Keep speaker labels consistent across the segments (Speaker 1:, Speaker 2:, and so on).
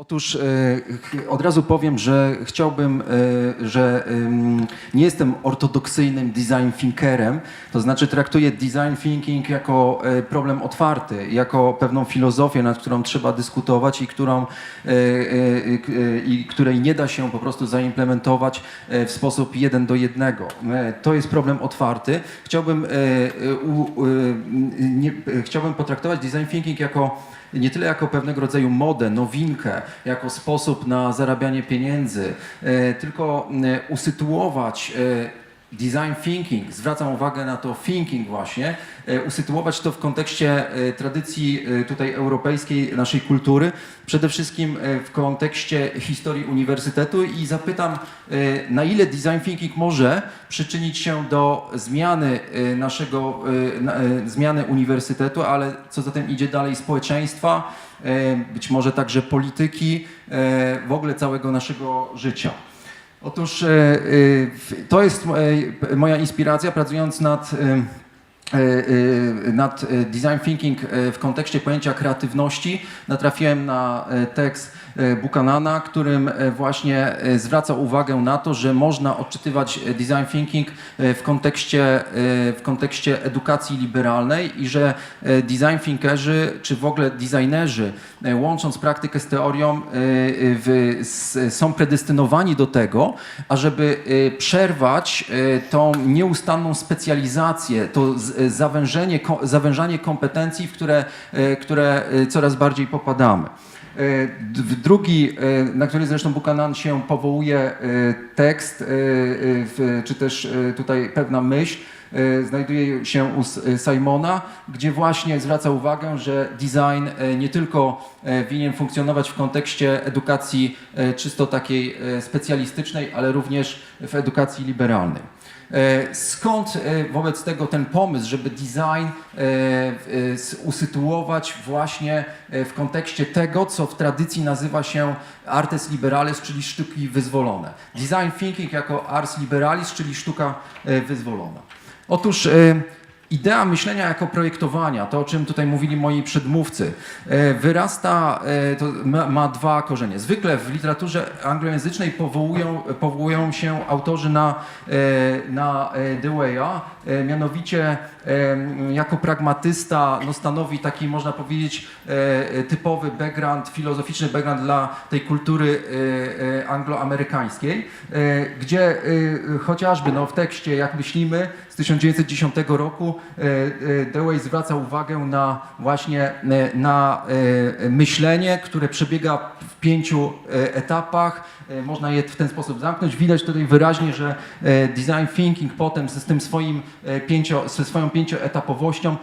Speaker 1: Otóż e, od razu powiem, że chciałbym, e, że nie jestem ortodoksyjnym design thinkerem, to znaczy traktuję design thinking jako e, problem otwarty, jako pewną filozofię, nad którą trzeba dyskutować i, którą, i której nie da się po prostu zaimplementować w sposób jeden do jednego. To jest problem otwarty. Chciałbym, chciałbym potraktować design thinking jako nie tyle jako pewnego rodzaju modę, nowinkę, jako sposób na zarabianie pieniędzy, e, tylko e, usytuować e, design thinking, zwracam uwagę na to thinking właśnie, e, usytuować to w kontekście e, tradycji e, tutaj europejskiej, naszej kultury, przede wszystkim w kontekście historii uniwersytetu i zapytam, na ile design thinking może przyczynić się do zmiany naszego, na- zmiany uniwersytetu, ale co za tym idzie dalej społeczeństwa, być może także polityki, w ogóle całego naszego życia. Otóż e, e, to jest e, moja inspiracja pracując nad, nad e, design thinking e, w kontekście pojęcia kreatywności. Natrafiłem na e, tekst e, Buchanana, którym e, właśnie e, zwraca uwagę na to, że można odczytywać e, design thinking e, w kontekście, e, w kontekście edukacji liberalnej i że e, design thinkerzy, czy w ogóle designerzy, e, łącząc praktykę z teorią, e, w, są predestynowani do tego, ażeby e, przerwać e, tą nieustanną specjalizację, to e, zawężenie, ko- zawężanie kompetencji, w które, e, które e, coraz bardziej popadamy. Drugi, na który zresztą Buchanan się powołuje, tekst, czy też tutaj pewna myśl, znajduje się u Simona, gdzie właśnie zwraca uwagę, że design nie tylko winien funkcjonować w kontekście edukacji czysto takiej specjalistycznej, ale również w edukacji liberalnej. E, Skąd e, wobec tego ten pomysł, żeby design e, usytuować właśnie w kontekście tego, co w tradycji nazywa się artes liberales, czyli sztuki wyzwolone. Design thinking jako ars liberalis, czyli sztuka wyzwolona. Otóż idea myślenia jako projektowania, to o czym tutaj mówili moi przedmówcy, e, wyrasta, e, ma, ma dwa korzenie. Zwykle w literaturze anglojęzycznej powołują, powołują się autorzy na, e, na Dewey'a, mianowicie jako pragmatysta no, stanowi taki, można powiedzieć, typowy background, filozoficzny background dla tej kultury angloamerykańskiej, gdzie chociażby no, w tekście, jak myślimy, z 1910 roku Dewey zwraca uwagę na właśnie e, na e, myślenie, które przebiega w pięciu e, etapach. E, Można je w ten sposób zamknąć. Widać tutaj wyraźnie, że e, design thinking potem z tym swoim e, pięcio, ze swoją pięcioetapowością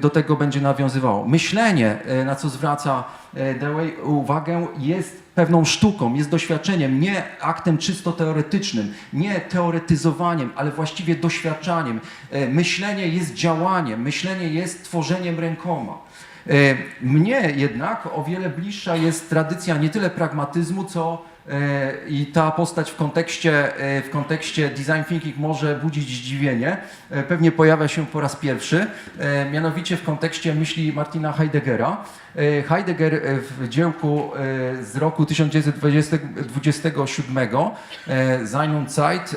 Speaker 1: do tego będzie nawiązywało. Myślenie, na co zwraca Dewey uwagę, jest pewną sztuką, jest doświadczeniem, nie aktem czysto teoretycznym, nie teoretyzowaniem, ale właściwie doświadczaniem. Myślenie jest działaniem, myślenie jest tworzeniem rękoma. Mnie jednak o wiele bliższa jest tradycja nie tyle pragmatyzmu, co i ta postać w kontekście, e, w kontekście design thinking może budzić zdziwienie. E, Pewnie pojawia się po raz pierwszy, e, mianowicie w kontekście myśli Martina Heideggera. E, Heidegger e, w dziełku e, z roku 1927 e, Sein und Zeit e,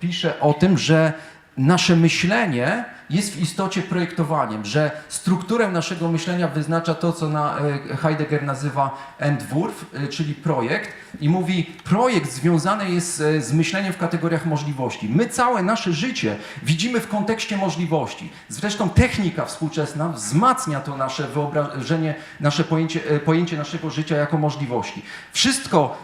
Speaker 1: pisze o tym, że nasze myślenie jest w istocie projektowaniem, że strukturę naszego myślenia wyznacza to, co na, e, Heidegger nazywa Entwurf, e, czyli projekt i mówi, projekt związany jest e, z myśleniem w kategoriach możliwości. My całe nasze życie widzimy w kontekście możliwości. Zresztą technika współczesna wzmacnia to nasze wyobrażenie, nasze pojęcie, pojęcie naszego życia jako możliwości. Wszystko,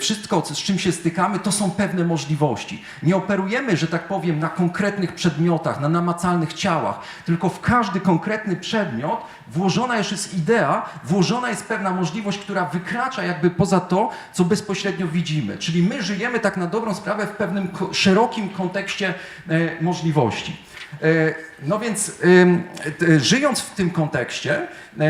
Speaker 1: wszystko, z czym się stykamy, to są pewne możliwości. Nie operujemy, że tak powiem, na konkretnych przedmiotach, na namacalnych ciałach, tylko w każdy konkretny przedmiot włożona już jest idea, włożona jest pewna możliwość, która wykracza jakby poza to, co bezpośrednio widzimy. Czyli my żyjemy tak na dobrą sprawę w pewnym szerokim kontekście e, możliwości. E, No więc żyjąc w tym kontekście, e,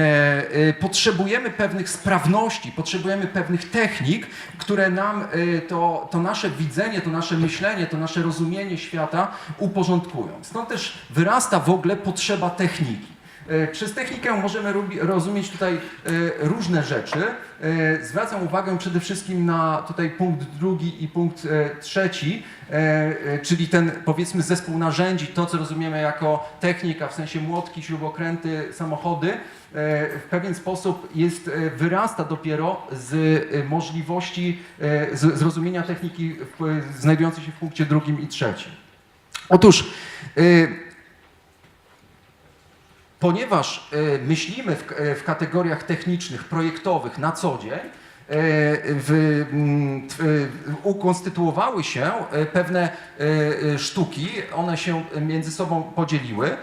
Speaker 1: e, potrzebujemy pewnych sprawności, potrzebujemy pewnych technik, które nam to, to nasze widzenie, to nasze myślenie, to nasze rozumienie świata uporządkują. Stąd też wyrasta w ogóle potrzeba techniki. E, Przez technikę możemy rozumieć tutaj e, różne rzeczy. E, Zwracam uwagę przede wszystkim na tutaj punkt drugi i punkt trzeci, czyli ten powiedzmy zespół narzędzi, to co rozumiemy jako technika, w sensie młotki, śrubokręty, samochody, w pewien sposób jest, wyrasta dopiero z możliwości zrozumienia techniki znajdującej się w punkcie drugim i trzecim. Otóż Ponieważ e, myślimy e, w kategoriach technicznych, projektowych na co dzień, e, w, mm, t- e, ukonstytuowały się e, pewne sztuki, one się między sobą podzieliły.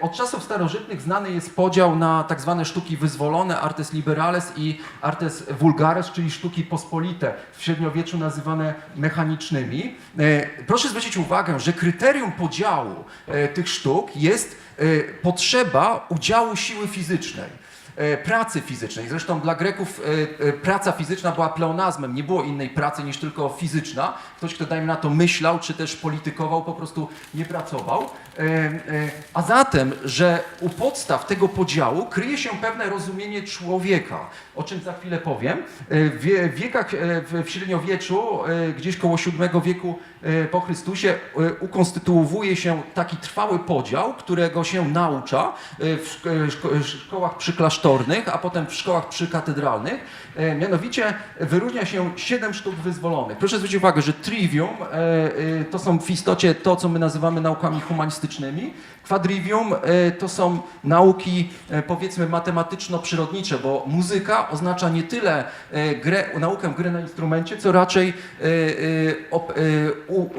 Speaker 1: Od czasów starożytnych znany jest podział na tak zwane sztuki wyzwolone, artes liberales i artes vulgares, czyli sztuki pospolite, w średniowieczu nazywane mechanicznymi. Proszę zwrócić uwagę, że kryterium podziału tych sztuk jest potrzeba udziału siły fizycznej pracy fizycznej. Zresztą dla Greków e, e, praca fizyczna była pleonazmem, nie było innej pracy niż tylko fizyczna. Ktoś, kto dajmy na to myślał, czy też politykował, po prostu nie pracował. E, e, A zatem, że u podstaw tego podziału kryje się pewne rozumienie człowieka, o czym za chwilę powiem. E, W wie- w wiekach, w średniowieczu, gdzieś koło VII wieku po Chrystusie, ukonstytuowuje się taki trwały podział, którego się naucza w szko- szko- szkołach przyklasztornych, a potem w szkołach przykatedralnych. Mianowicie wyróżnia się siedem sztuk wyzwolonych. Proszę zwrócić uwagę, że trivium to są w istocie to, co my nazywamy naukami humanistycznymi. Quadrivium e, to są nauki e, powiedzmy matematyczno-przyrodnicze, bo muzyka oznacza nie tyle e, grę, naukę gry na instrumencie, co raczej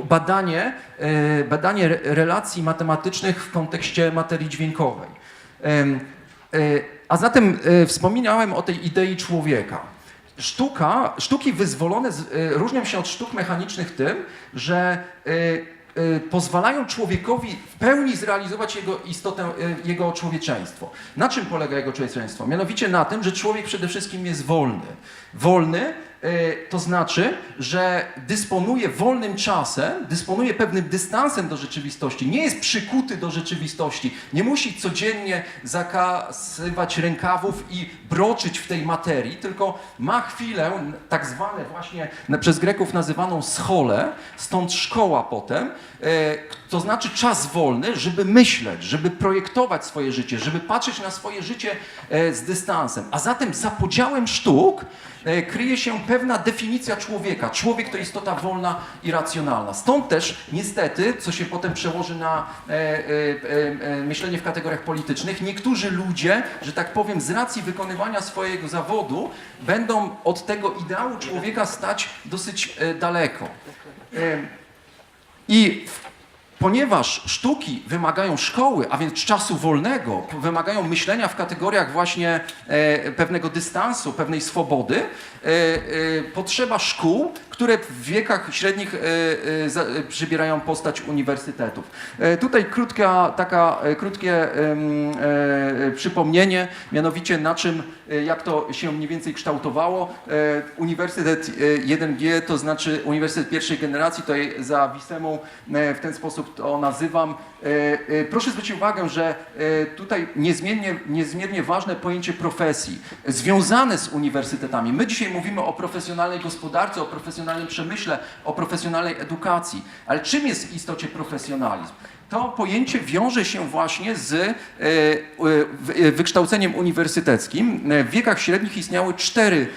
Speaker 1: badanie, badanie re- relacji matematycznych w kontekście materii dźwiękowej. A zatem wspominałem o tej idei człowieka. Sztuka, sztuki wyzwolone z, różnią się od sztuk mechanicznych tym, że pozwalają człowiekowi w pełni zrealizować jego istotę, e, jego człowieczeństwo. Na czym polega jego człowieczeństwo? Mianowicie na tym, że człowiek przede wszystkim jest wolny. Wolny to znaczy, że dysponuje wolnym czasem, dysponuje pewnym dystansem do rzeczywistości, nie jest przykuty do rzeczywistości, nie musi codziennie zakazywać rękawów i broczyć w tej materii, tylko ma chwilę, tak zwane właśnie przez Greków nazywaną scholę, stąd szkoła potem, e, to znaczy czas wolny, żeby myśleć, żeby projektować swoje życie, żeby patrzeć na swoje życie e, z dystansem. A zatem za podziałem sztuk e, kryje się pewna definicja człowieka. Człowiek to istota wolna i racjonalna. Stąd też niestety, co się potem przełoży na e, myślenie w kategoriach politycznych, niektórzy ludzie, że tak powiem, z racji wykonywania swojego zawodu, będą od tego ideału człowieka stać dosyć daleko. I w Ponieważ sztuki wymagają szkoły, a więc czasu wolnego, wymagają myślenia w kategoriach właśnie e, pewnego dystansu, pewnej swobody, e, e, potrzeba szkół, które w wiekach średnich przybierają postać uniwersytetów. Tutaj krótka, taka, krótkie przypomnienie, mianowicie na czym, jak to się mniej więcej kształtowało. Uniwersytet e, 1G, to znaczy Uniwersytet pierwszej generacji, tutaj za Wisemą w ten sposób to nazywam. E, e, Proszę zwrócić uwagę, że e, tutaj niezmiernie, niezmiernie ważne pojęcie profesji związane z uniwersytetami. My dzisiaj mówimy o profesjonalnej gospodarce, o profesjonalnym przemyśle, o profesjonalnej edukacji, ale czym jest w istocie profesjonalizm? To pojęcie wiąże się właśnie z e, e, e, wykształceniem uniwersyteckim. W wiekach średnich istniały cztery,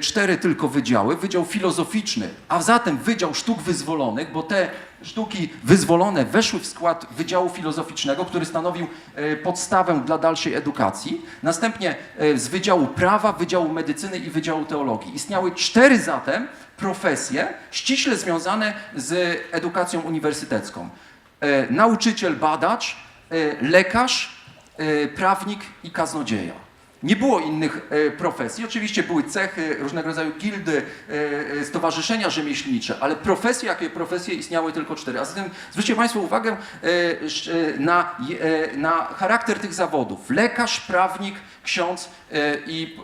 Speaker 1: cztery tylko wydziały. Wydział filozoficzny, a zatem Wydział Sztuk Wyzwolonych, bo te sztuki wyzwolone weszły w skład Wydziału Filozoficznego, który stanowił podstawę dla dalszej edukacji. Następnie z Wydziału Prawa, Wydziału Medycyny i Wydziału Teologii. Istniały cztery zatem profesje ściśle związane z edukacją uniwersytecką. E, nauczyciel, badacz, e, lekarz, e, prawnik i kaznodzieja. Nie było innych profesji. Oczywiście były cechy, różnego rodzaju gildy, stowarzyszenia rzemieślnicze, ale profesje, jakie profesje istniały tylko cztery. A zatem zwróćcie Państwo uwagę na, na charakter tych zawodów. Lekarz, prawnik, ksiądz i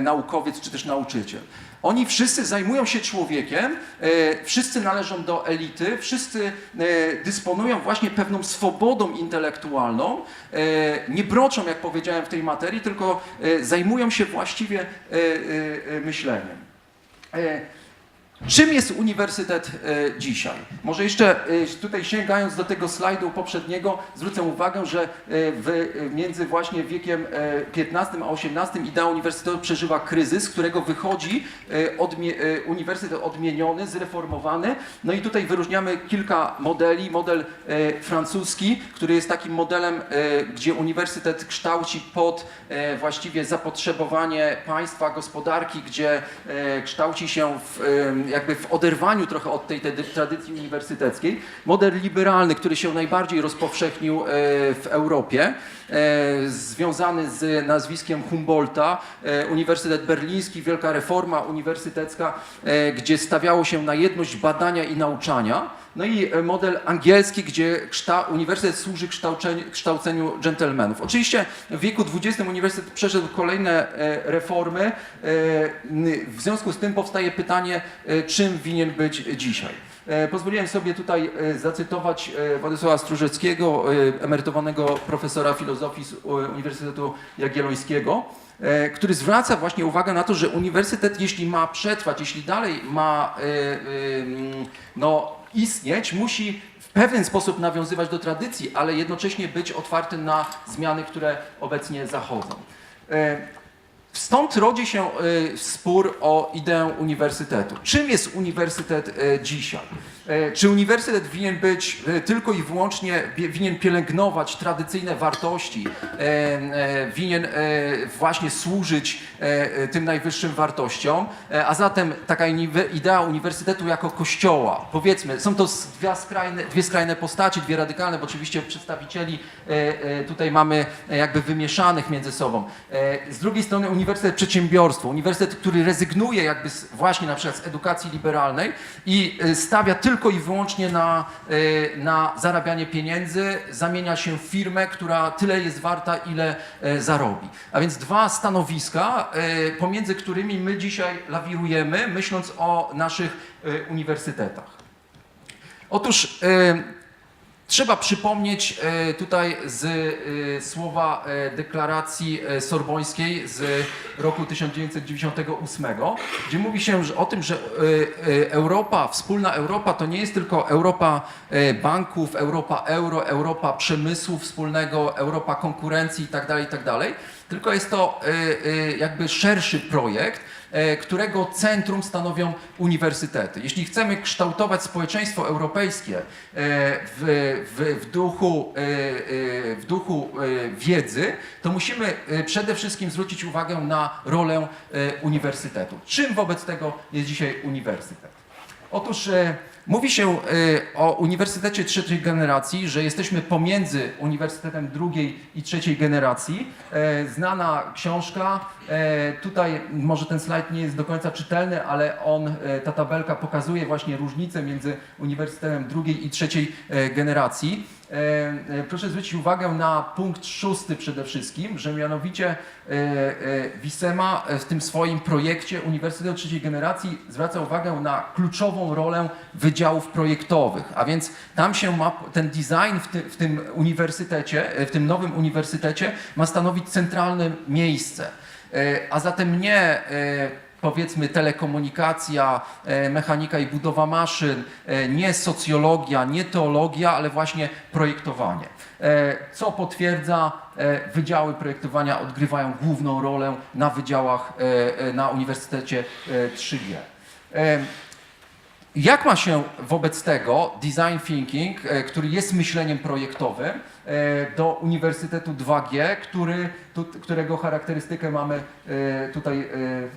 Speaker 1: naukowiec czy też nauczyciel. Oni wszyscy zajmują się człowiekiem, e, wszyscy należą do elity, wszyscy e, dysponują właśnie pewną swobodą intelektualną, e, nie broczą, jak powiedziałem, w tej materii, tylko zajmują się właściwie myśleniem. Czym jest uniwersytet e, dzisiaj? Może jeszcze e, tutaj sięgając do tego slajdu poprzedniego, zwrócę uwagę, że e, w, między właśnie wiekiem XV a XVIII idea uniwersytetu przeżywa kryzys, z którego wychodzi uniwersytet odmieniony, zreformowany. No i tutaj wyróżniamy kilka modeli. Model francuski, który jest takim modelem, gdzie uniwersytet kształci pod właściwie zapotrzebowanie państwa, gospodarki, gdzie kształci się w, jakby w oderwaniu trochę od tej, tej tradycji uniwersyteckiej. Model liberalny, który się najbardziej rozpowszechnił e, w Europie, e, związany z nazwiskiem Humboldta, e, Uniwersytet Berliński, Wielka Reforma Uniwersytecka, gdzie stawiało się na jedność badania i nauczania. No i e, model angielski, gdzie kszta- uniwersytet służy kształceniu, dżentelmenów. Oczywiście w wieku XX uniwersytet przeszedł kolejne e, reformy. E, W związku z tym powstaje pytanie, czym winien być dzisiaj. Pozwoliłem sobie tutaj zacytować Władysława Strużeckiego, emerytowanego profesora filozofii z Uniwersytetu Jagiellońskiego, który zwraca właśnie uwagę na to, że uniwersytet, jeśli ma przetrwać, jeśli dalej ma no, istnieć, musi w pewien sposób nawiązywać do tradycji, ale jednocześnie być otwarty na zmiany, które obecnie zachodzą. Stąd rodzi się e, spór o ideę uniwersytetu. Czym jest uniwersytet e, dzisiaj? E, Czy uniwersytet winien być tylko i wyłącznie, wi- winien pielęgnować tradycyjne wartości, winien właśnie służyć tym najwyższym wartościom, a zatem taka idea uniwersytetu jako kościoła, powiedzmy, są to dwie skrajne, dwie skrajne postaci, dwie radykalne, bo oczywiście przedstawicieli tutaj mamy jakby wymieszanych między sobą. Z drugiej strony uniwersytet przedsiębiorstwo, uniwersytet, który rezygnuje jakby z, właśnie na przykład z edukacji liberalnej i e, stawia tylko i wyłącznie na, e, na zarabianie pieniędzy, zamienia się w firmę, która tyle jest warta, ile e, zarobi. A więc dwa stanowiska, pomiędzy którymi my dzisiaj lawirujemy, myśląc o naszych uniwersytetach. Otóż Trzeba przypomnieć e, tutaj z e, słowa e, deklaracji sorbońskiej z roku 1998, gdzie mówi się o tym, że Europa, wspólna Europa to nie jest tylko Europa banków, Europa euro, Europa przemysłu wspólnego, Europa konkurencji itd., itd., tylko jest to jakby szerszy projekt, którego centrum stanowią uniwersytety. Jeśli chcemy kształtować społeczeństwo europejskie e, w, w, w duchu, e, e, w duchu e, wiedzy, to musimy e, przede wszystkim zwrócić uwagę na rolę e, uniwersytetu. Czym wobec tego jest dzisiaj uniwersytet? Otóż e, mówi się e, o Uniwersytecie trzeciej generacji, że jesteśmy pomiędzy Uniwersytetem drugiej i trzeciej generacji. E, znana książka, e, tutaj może ten slajd nie jest do końca czytelny, ale on, e, ta tabelka pokazuje właśnie różnicę między Uniwersytetem drugiej i trzeciej generacji. Proszę zwrócić uwagę na punkt szósty przede wszystkim, że mianowicie Wisema w tym swoim projekcie Uniwersytetu Trzeciej Generacji zwraca uwagę na kluczową rolę wydziałów projektowych, a więc tam się ma ten design w, ty, w tym uniwersytecie, e, w tym nowym uniwersytecie ma stanowić centralne miejsce. E, A zatem nie e, powiedzmy telekomunikacja, mechanika i budowa maszyn, nie socjologia, nie teologia, ale właśnie projektowanie. Co potwierdza, wydziały projektowania odgrywają główną rolę na wydziałach na Uniwersytecie e, 3G. Jak ma się wobec tego design thinking, e, który jest myśleniem projektowym, do Uniwersytetu 2G, który, tu, którego charakterystykę mamy e, tutaj e,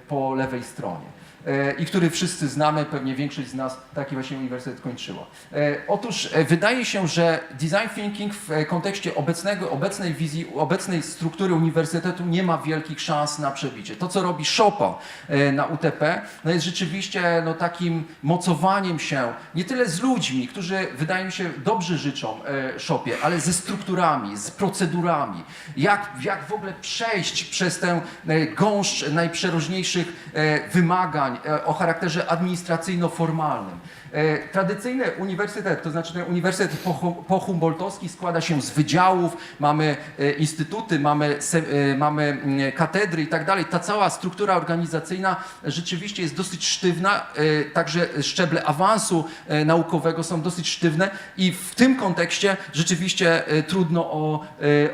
Speaker 1: po lewej stronie e, i który wszyscy znamy, pewnie większość z nas taki właśnie uniwersytet kończyła. E, Otóż e, wydaje się, że design thinking w e, kontekście obecnego, obecnej wizji, obecnej struktury uniwersytetu nie ma wielkich szans na przebicie. To, co robi Szopa e, na UTP, no jest rzeczywiście no, takim mocowaniem się nie tyle z ludźmi, którzy wydaje mi się dobrze życzą e, Szopie, ale ze strukturami, z procedurami. Jak, jak w ogóle przejść przez tę e, gąszcz najprzeróżniejszych e, wymagań, e, o charakterze administracyjno-formalnym. E, Tradycyjny uniwersytet, to znaczy ten uniwersytet pohumboldtowski składa się z wydziałów, mamy e, instytuty, mamy, e, mamy mm, katedry i tak dalej. Ta cała struktura organizacyjna rzeczywiście jest dosyć sztywna, także szczeble awansu naukowego są dosyć sztywne i w tym kontekście rzeczywiście trudno o,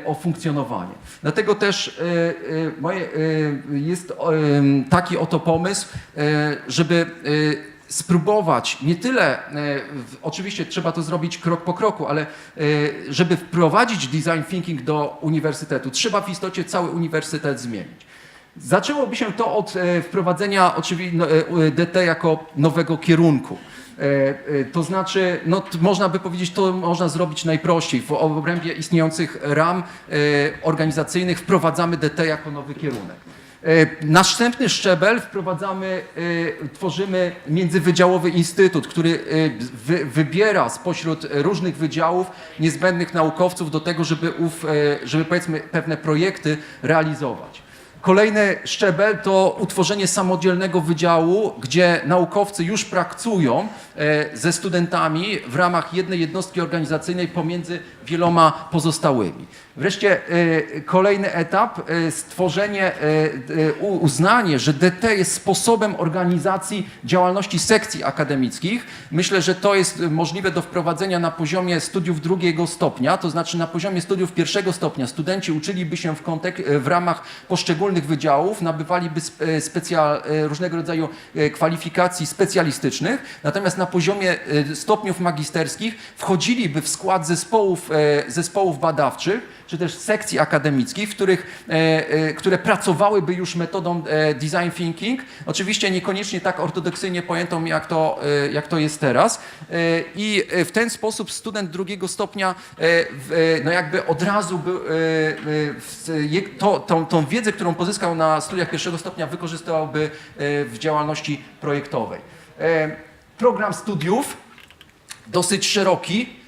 Speaker 1: o funkcjonowanie. Dlatego też moje, jest taki oto pomysł, żeby spróbować nie tyle, e, oczywiście trzeba to zrobić krok po kroku, ale e, żeby wprowadzić design thinking do uniwersytetu, trzeba w istocie cały uniwersytet zmienić. Zaczęłoby się to od e, wprowadzenia oczywiście no, DT jako nowego kierunku. To znaczy, no, można by powiedzieć, to można zrobić najprościej. W obrębie istniejących ram organizacyjnych wprowadzamy DT jako nowy kierunek. E, Następny szczebel wprowadzamy, e, tworzymy międzywydziałowy instytut, który e, wy, wybiera spośród różnych wydziałów niezbędnych naukowców do tego, żeby, ów, żeby powiedzmy pewne projekty realizować. Kolejny szczebel to utworzenie samodzielnego wydziału, gdzie naukowcy już pracują e, ze studentami w ramach jednej jednostki organizacyjnej pomiędzy wieloma pozostałymi. Wreszcie e, kolejny etap, e, stworzenie, uznanie, że DT jest sposobem organizacji działalności sekcji akademickich. Myślę, że to jest możliwe do wprowadzenia na poziomie studiów drugiego stopnia, to znaczy na poziomie studiów pierwszego stopnia. Studenci uczyliby się w, w ramach poszczególnych wydziałów, nabywaliby e, specja- e, różnego rodzaju e, kwalifikacji specjalistycznych, natomiast na poziomie stopniów magisterskich wchodziliby w skład zespołów, zespołów badawczych, czy też sekcji akademickich, w których, e, e, które pracowałyby już metodą e, design thinking, oczywiście niekoniecznie tak ortodoksyjnie pojętą, jak to, jak to jest teraz. I w ten sposób student drugiego stopnia no jakby od razu był, to, tą, tą wiedzę, którą pozyskał na studiach pierwszego stopnia, wykorzystywałby w działalności projektowej. Program studiów dosyć szeroki,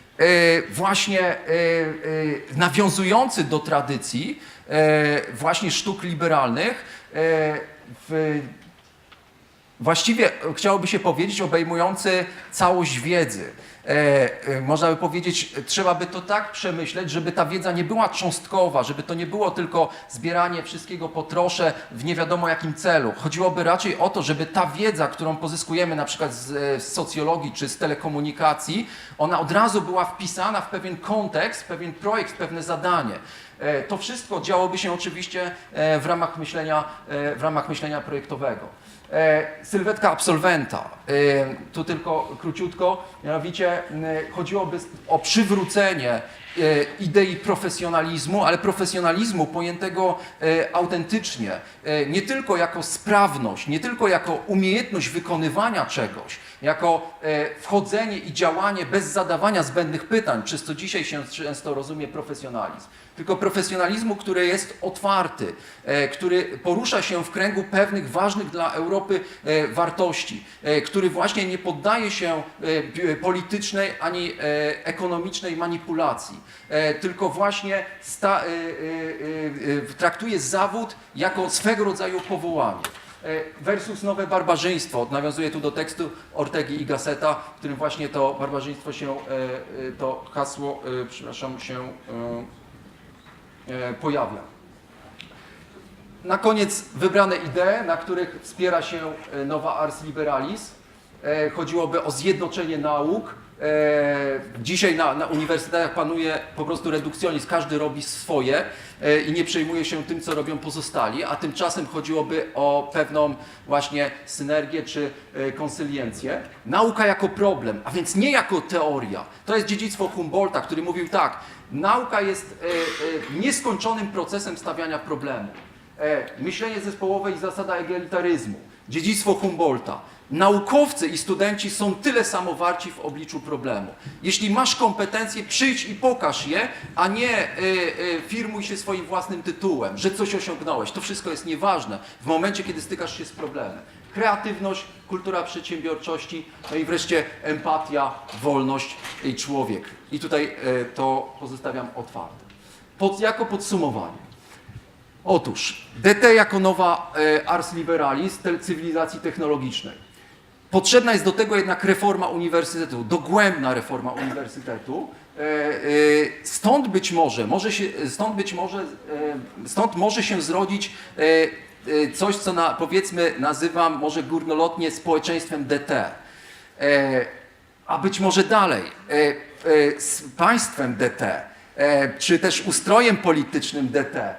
Speaker 1: właśnie e, e, nawiązujący do tradycji e, właśnie sztuk liberalnych. e, w, właściwie e, chciałoby się powiedzieć obejmujący całość wiedzy. E, e, można by powiedzieć, trzeba by to tak przemyśleć, żeby ta wiedza nie była cząstkowa, żeby to nie było tylko zbieranie wszystkiego po trosze w nie wiadomo jakim celu. Chodziłoby raczej o to, żeby ta wiedza, którą pozyskujemy na przykład z, e, z socjologii czy z telekomunikacji, ona od razu była wpisana w pewien kontekst, pewien projekt, pewne zadanie. E, To wszystko działoby się oczywiście e, w ramach myślenia, e, w ramach myślenia projektowego. E, Sylwetka absolwenta. E, Tu tylko króciutko, mianowicie chodziłoby o przywrócenie idei profesjonalizmu, ale profesjonalizmu pojętego e, autentycznie, e, nie tylko jako sprawność, nie tylko jako umiejętność wykonywania czegoś, jako e, wchodzenie i działanie bez zadawania zbędnych pytań, przez co dzisiaj się często rozumie profesjonalizm tylko profesjonalizmu, który jest otwarty, e, który porusza się w kręgu pewnych ważnych dla Europy e, wartości, e, który właśnie nie poddaje się e, politycznej ani e, ekonomicznej manipulacji, e, tylko właśnie sta, e, e, e, e, traktuje zawód jako swego rodzaju powołanie. E, Versus nowe barbarzyństwo. Nawiązuje tu do tekstu Ortegi i Gasseta, w którym właśnie to barbarzyństwo się, e, e, to hasło, e, przepraszam, się e, e, pojawia. Na koniec wybrane idee, na których wspiera się e, nowa Ars Liberalis. E, Chodziłoby o zjednoczenie nauk. E, Dzisiaj na, na uniwersytetach panuje po prostu redukcjonizm, każdy robi swoje e, i nie przejmuje się tym, co robią pozostali, a tymczasem chodziłoby o pewną właśnie synergię czy konsyliencję. Nauka jako problem, a więc nie jako teoria. To jest dziedzictwo Humboldta, który mówił tak, nauka jest nieskończonym procesem stawiania problemu. Myślenie zespołowe i zasada egalitaryzmu, dziedzictwo Humboldta. Naukowcy i studenci są tyle samo warci w obliczu problemu. Jeśli masz kompetencje, przyjdź i pokaż je, a nie e, e, firmuj się swoim własnym tytułem, że coś osiągnąłeś. To wszystko jest nieważne w momencie, kiedy stykasz się z problemem. Kreatywność, kultura przedsiębiorczości, no i wreszcie empatia, wolność i człowiek. I tutaj e, to pozostawiam otwarte. Pod, jako podsumowanie. Otóż DT jako nowa e, ars liberalis cywilizacji technologicznej. Potrzebna jest do tego jednak reforma uniwersytetu, dogłębna reforma uniwersytetu. E, e, Stąd być może, może się, stąd być może, e, stąd może się zrodzić coś, co na, powiedzmy nazywam może górnolotnie społeczeństwem DT. A być może dalej, z państwem DT, czy też ustrojem politycznym DT,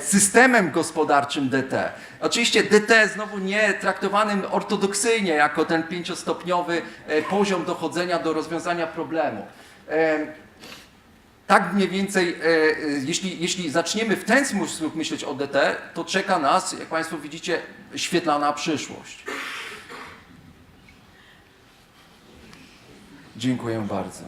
Speaker 1: systemem gospodarczym DT. Oczywiście DT znowu nie traktowanym ortodoksyjnie jako ten pięciostopniowy e, poziom dochodzenia do rozwiązania problemu. E, Tak mniej więcej, e, e, jeśli, jeśli zaczniemy w ten sposób myśleć o DT, to czeka nas, jak Państwo widzicie, świetlana przyszłość. Dziękuję bardzo.